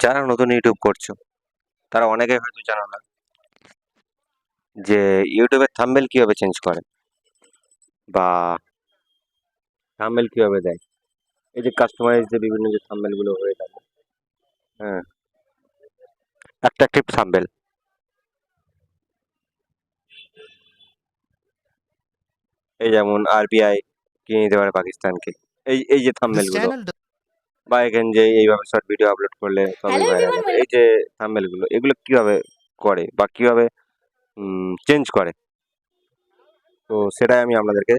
যারা নতুন ইউটিউব করছ তারা অনেকে হয়তো জানো না যে ইউটিউবের থাম্বনেল কীভাবে চেঞ্জ করে বা থাম্বনেল কীভাবে দেয়। এই যে কাস্টমাইজ যে বিভিন্ন যে থাম্বনেলগুলো হয়ে থাকে হ্যাঁ অ্যাট্রাকটিভ থাম্বনেল এই যেমন আরবিআই কিনে নিতে পারে পাকিস্তানকে। এই এই যে থাম্বনেল বা এখানে যে এইভাবে শর্ট ভিডিও আপলোড করলে Hello ভাইরাল হবে। এই যে থাম্বনেলগুলো এগুলো কীভাবে করে বা কীভাবে চেঞ্জ করে? তো সেটাই আমি আপনাদেরকে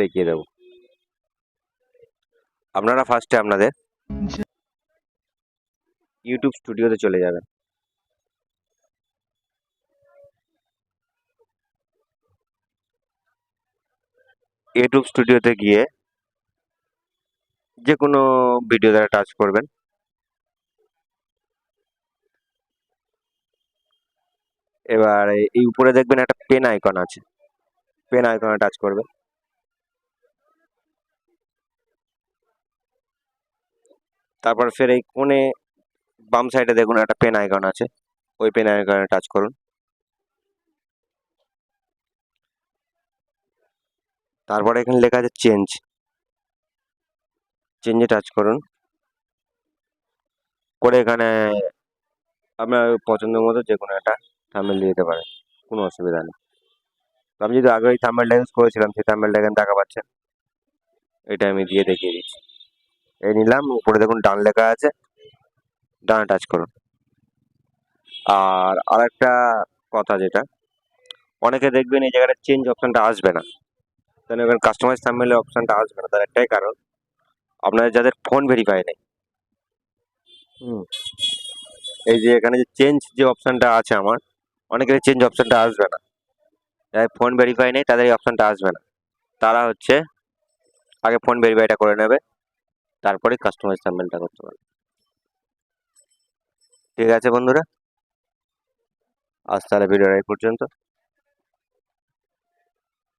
দেখিয়ে দেব। আপনারা ফার্স্টে আপনাদের ইউটিউব স্টুডিওতে চলে যাবেন। ইউটিউব স্টুডিওতে গিয়ে যে কোনো ভিডিও দ্বারা টাচ করবেন। এবার এই- উপরে দেখবেন একটা পেন আইকন আছে। পেন আইকনে টাচ করবেন। তারপর ফের এই কোণে বাম সাইডে দেখুন একটা পেন আইকন আছে। ওই পেন আইকনে টাচ করুন। তারপরে এখানে লেখা আছে চেঞ্জ চেঞ্জে টাচ করুন। করে এখানে আপনার পছন্দের মতো যে কোনো একটা থামেল দিয়ে দিতে পারেন, কোনো অসুবিধা নেই। আমি যদি আগে ওই থাম্বনেলটা ইউজ করেছিলাম, সেই থাম্বনেলটা এখানে দেখা পাচ্ছেন এটা আমি দিয়ে দেখিয়ে দিচ্ছি। এই নিলাম, উপরে দেখুন ডান লেখা আছে, ডান টাচ করুন। আর আরেকটা কথা যেটা, অনেকে দেখবেন এই জায়গাটা চেঞ্জ অপশানটা আসবে না। কেন এখানে কাস্টমাইজ থাম্বনেলের অপশানটা আসবে না, তার একটাই কারণ আপনাদের যাদের ফোন ভেরিফাই নেই। হুম। এই যে এখানে যে চেঞ্জ যে অপশানটা আছে আমার অনেকের চেঞ্জ অপশানটা আসবে না। যাদের ফোন ভেরিফাই নেই তাদের এই অপশনটা আসবে না। তারা হচ্ছে আগে ফোন ভেরিফাইটা করে নেবে তারপরে কাস্টমাইজ থাম্বনেলটা করতে পারবে। ঠিক আছে বন্ধুরা? আজ তাহলে ভিডিওটা এই পর্যন্ত।